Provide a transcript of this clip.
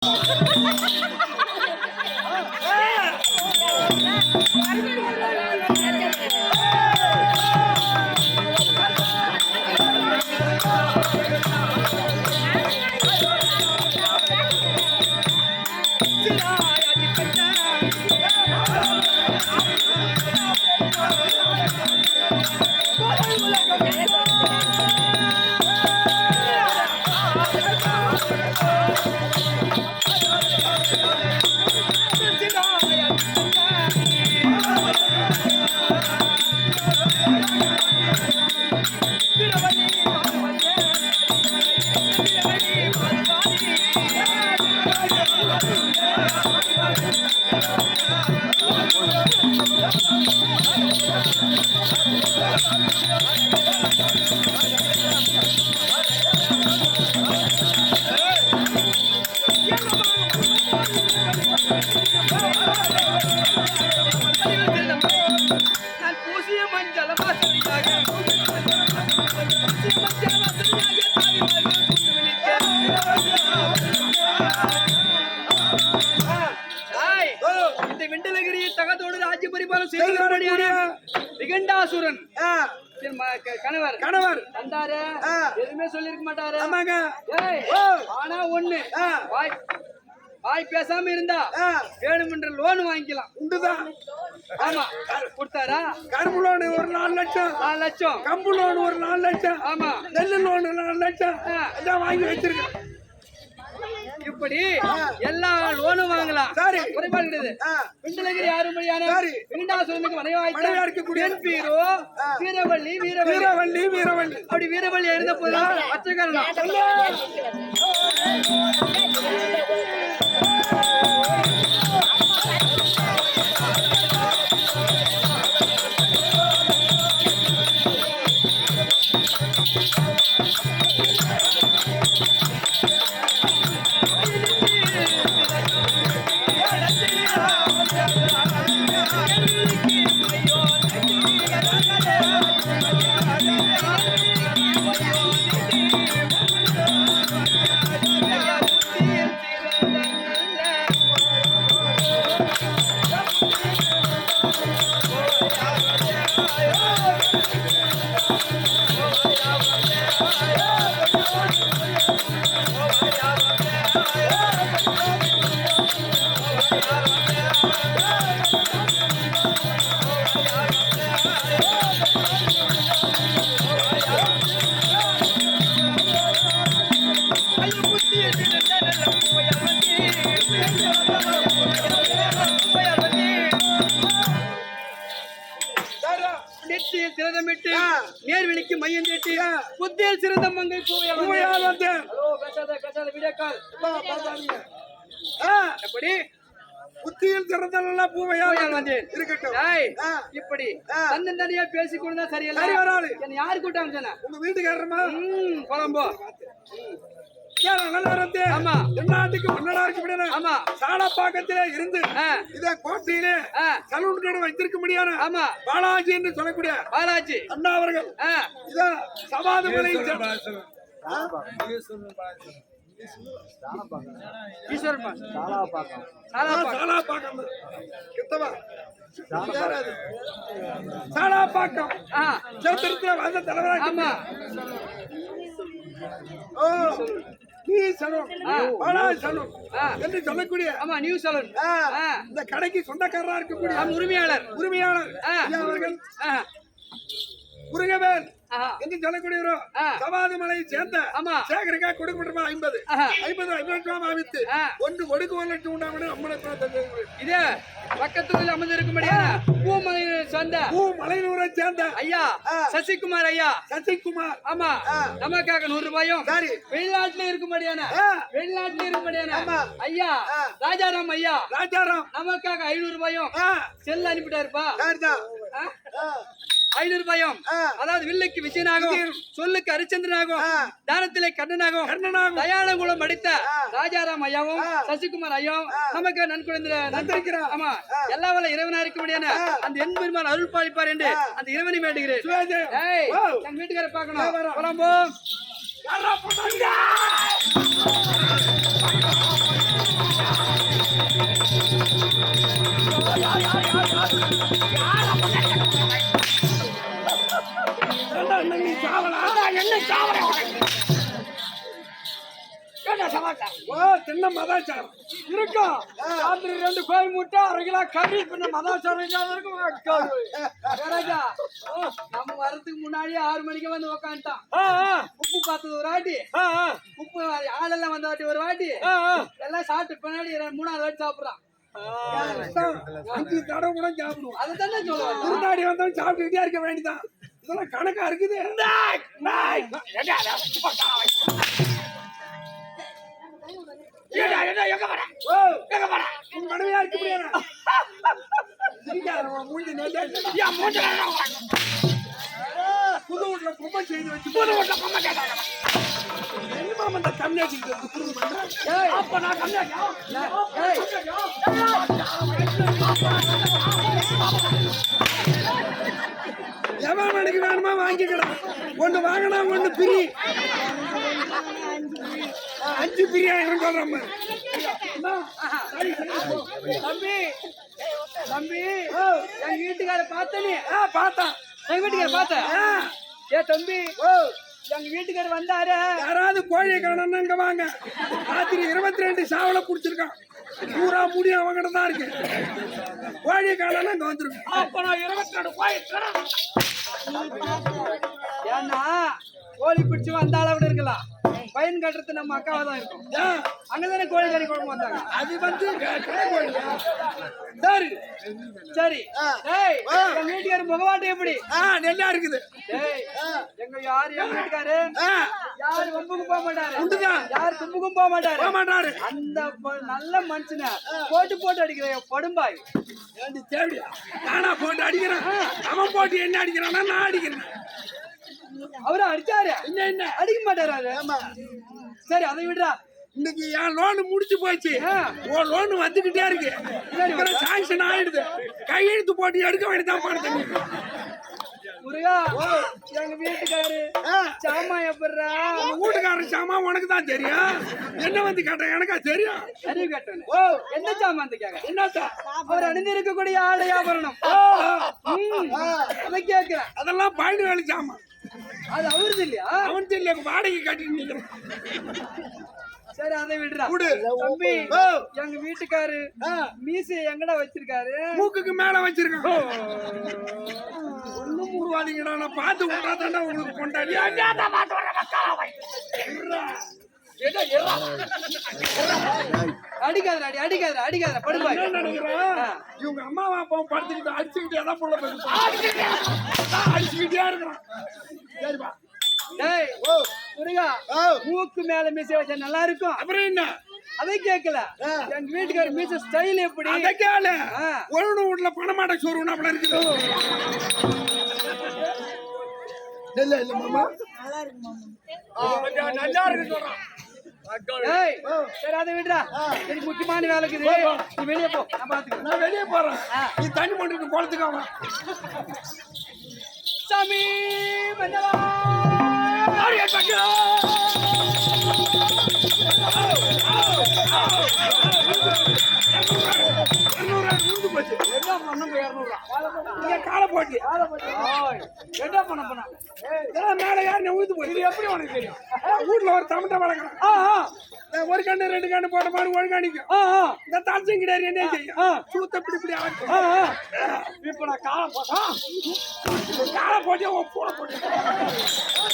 நான் விகண்டாசுரன் என் ம- க- கணவர். கணவர். வந்தாரு. எதுவுமே சொல்லிருக்க மாட்டாரு. ஆமாங்க. ஆனா ஒண்ணு. வாய் வாய் பேசாம இருந்தா வேணுமென்ற லோன் வாங்கிக்கலாம். உண்டுதான். ஆமா. கொடுத்தாரா? கரும்பு லோன் ஒரு நாலு லட்சம். நாலு லட்சம். கம்பு லோன் ஒரு நாலு லட்சம். ஆமா. நெல்லு லோன் நாலு லட்சம். வாங்கி வச்சிருக்கேன். இப்படி எல்லா லோனும் வாங்கலாம். குறைபாடு கிடையாது விண்டலகிரி ஆறுமொழியான சரி. விண்டாசுரனுக்கு மனைவாய்த்த மனைவியா இருக்கக்கூடிய பீரோ வீரவள்ளி வீரவள்ளி. வீரவள்ளி வீரவள்ளி. அப்படி வீரவள்ளி இருந்த போதுதான் பச்சைக்காரனா? வந்தேன். ஹலோ பேசாத பேசாத வீடியோ கால் எப்படி? புத்தியில் சிறந்த நல்ல பூவையால் வந்தேன் இருக்கட்டும். இப்படி. தன்னன் தனியா பேசிக்கொண்டு தான் சரியில்லை. சரி வராது. என்ன யாரு கூட்டம் சொன்ன? உங்க வீட்டுக்காரமா ம் குழம்போ வைத்திருக்க முடியாது. ஆமா. பாலாஜி என்று சொல்லக்கூடிய பாலாஜி. அண்ணா அவர்கள். ஆ, சாலாப்பாக்கம் சத்திரத்துல வந்த தலைவராக ஆமா ஓ நீ சலூன் ஆ. பாலாஜி சலூன். என்று சொல்லக்கூடிய ஆமா நியூ சலூன். இந்த கடைக்கு சொந்தக்காரரா இருக்கக்கூடிய உரிமையாளர். உரிமையாளர். அவர்கள். முருகவேல். ஆஹா, என்று சொல்லக்கூடியவரோ ஆ. சமாதிமலையை சேர்ந்த. சேகரிக்கா கொடுக்கப்பட்டமா ஐம்பது. ஐம்பது ஐம்பது ஆவித்து ஆ. ஒன்று கொடுக்க ஒரு லட்சம் உண்டாமனு தந்தது இது பக்கத்துல அமர்ந்திருக்கும்படியான பூமலையை சொந்த பூ மலைநூரை சேர்ந்த ஐயா. சசிகுமார் ஐயா சசிகுமார் ஆமா. நமக்காக நூறு ரூபாயும் சரி வெளிநாட்டுல இருக்கும்படியான. வெளிநாட்டுல இருக்கும்படியான. ஐயா. ராஜாராம் ஐயா ராஜாராம் நமக்காக ஐநூறு ரூபாயும் ஆ செல்ல அனுப்பிட்டாருப்பா. ஐநூறு ரூபாயும் ஆ. அதாவது வில்லுக்கு விஜயனாகவும் சொல்லுக்கு ஹரிச்சந்திரனாகவும் ஆ. தானத்திலே கண்ணனாகவும் கர்ணனாகும் தயானகுலம் அடித்த. ராஜாராம் ஐயாவும். சசிகுமார் ஐயாவும். நமக்கு நன்குழந்த நன்றிருக்கிறார். ஆமா. எல்லா வல்ல இறைவனா இருக்க முடியாது. அந்த என் அருள் பாலிப்பார் என்று. அந்த இறைவனை வேண்டுகிறேன். என் வீட்டுக்கார இதோ பார்க்கணும் ஓ சின்ன மதாச்சாரம். இருக்கும் ராத்திரி ரெண்டு கோயில் முட்டை அரை கிலோ கறி பின்ன மதாச்சாரம் இல்லாத இருக்கும். நம்ம வரதுக்கு முன்னாடி ஆறு மணிக்கு வந்து உக்காந்துட்டான். உப்பு பார்த்தது ஒரு வாட்டி. உப்பு ஆளெல்லாம் வந்த வாட்டி ஒரு வாட்டி. எல்லாம் சாப்பிட்டு பின்னாடி மூணாவது வாட்டி சாப்பிடுறான். அஞ்சு தடவை கூட சாப்பிடுவோம் அதை தானே சொல்லுவாங்க? முன்னாடி வந்தவன் சாப்பிட்டுக்கிட்டே இருக்க வேண்டியதான் இதெல்லாம் கணக்கா இருக்குது? உன் மனைவியா இருக்க முடியாதா? சிரிக்காத, உன் மூஞ்சி நல்லா இருக்கு. புது வீட்டுல பொம்மை செய்து வச்சு புது வீட்டுல பொம்மை கேட்டாங்க என்னமா அந்த கம்மியாச்சு புரிஞ்சு பண்றேன் ஏய், அப்ப நான் கம்மியாக்கா ஏய், எவன் மணிக்கு வேணுமா? வாங்கிக்கடா ஒண்ணு வாங்கினா ஒண்ணு பிரி அஞ்சு பிரியாயிரம் சொல்றோம் தம்பி. தம்பி. எங்க வீட்டுக்கார பார்த்தனே? ஆ பார்த்தான். எங்க வீட்டுக்கார பார்த்த? ஆ, ஏ தம்பி. ஓ. எங்க வீட்டுக்கார வந்தாரு. யாராவது கோழியை காணணும் இங்க வாங்க. ராத்திரி இருபத்தி ரெண்டு சாவல குடிச்சிருக்கான். பூரா முடி அவங்கிட்ட தான் இருக்கு. கோழியை காணணும் இங்க வந்துருங்க அப்ப நான் இருபத்தி ரெண்டு கோழி ஏன்னா கோழி பிடிச்சு வந்தாலும் கூட இருக்கலாம். பயன் கட்டுறது நம்ம அக்காவா தான் இருக்கும். அங்கதானே கோழி கறி குழம்பு வந்தாங்க. அது வந்து? சரி சரி. எங்க வீட்டுக்கார முகவாட்டம் எப்படி? நல்லா இருக்குது. எங்க யாரு எங்க வீட்டுக்காரு? யாரு வம்புக்கும் போக மாட்டாரு? யாரு தும்புக்கும் போக மாட்டாரு? போக மாட்டாரு. அந்த நல்ல மனுஷன போட்டு போட்டு அடிக்கிற படும்பாய். ஏண்டி தேவையா? நானா போட்டு அடிக்கிறேன். அவன் போட்டு என்ன அடிக்கிறானா நான் அடிக்கிறேன். அவரு அடிச்சாரு. என்ன என்ன? அடிக்க மாட்டாரு சரி அதை விடுறா. இன்னைக்கு என் லோன் முடிச்சு போச்சு. உன் லோன் வந்துகிட்டே இருக்கு. சாங்ஷன் ஆயிடுது. கையெழுத்து போட்டு எடுக்க வேண்டியதான் பணத்தை முருகா எங்க வீட்டுக்காரு சாமா எப்படிறா? வீட்டுக்காரன் சாமா உனக்கு தான் தெரியும். என்ன வந்து கேட்ட எனக்கா தெரியும். அறிவு கட்டணும் ஓ எந்த சாமான் கேட்க? என்னத்தா அவர் அணிந்திருக்கக்கூடிய ஆடை ஆபரணம். அதை கேட்கிறேன். அதெல்லாம் பயணி வேலை சாமா. அது அவருது இல்லையா? அவன் தெரியல வாடகை கட்டிட்டு நிக்கிறேன். சரி அதை விடுறா. விடு. தம்பி ஓ. எங்க வீட்டுக்காரு மீசை எங்கடா வச்சிருக்காரு? மூக்குக்கு மேல வச்சிருக்கேன். ஒண்ணும் உருவாதீங்கடா. நான் பார்த்து விட்டா தானே உங்களுக்கு கொண்டாடி. அடிக்காதடா அடி படுபாய் என்ன நினைக்கிறேன் இவங்க அம்மாவா அப்பாவும் படுத்துக்கிட்டு அடிச்சுக்கிட்டே தான் புள்ள அடிச்சுக்கிட்டே இருக்கிறான். சரிப்பா. டேய் முருகா மூக்கு மேல மீசை வச்சா நல்லா இருக்கும். அப்புறம் என்ன? அதை கேட்கல. எங்க வீட்டுக்கார மீசை ஸ்டைல் எப்படி? அதை கேளு. ஆ. ஒரு வீட்டுல பணமாட்ட சோறு அப்படி இருக்குது. இல்ல இல்ல மாமா. நல்லா இருக்கு சொல்றான். சரி அதை விடுறா எனக்கு முக்கியமான வேலை இருக்குது. நீ வெளியே போ. நான் பாத்துக்கிறேன். நான் வெளியே போறேன். நீ தண்ணி பண்ணிட்டு குளத்துக்கு சாமி மன்னவா போட்டி என்ன பண்ண பண்ணாங்க மேல யாரு ஊத்து போய் இது எப்படி உனக்கு தெரியும்? வீட்டுல ஒரு தமிழ வளர்க்கணும் ஆ ஒரு கண்டு ரெண்டு கண்டு போட்ட மாதிரி ஒழுங்காணிக்கும் இந்த தாட்சியம் கிடையாது என்ன செய்யும்? சூத்த இப்படி இப்படி ஆகும் இப்ப நான் காலை போட்டா காலை போட்டியா உன் கூட போட்டு.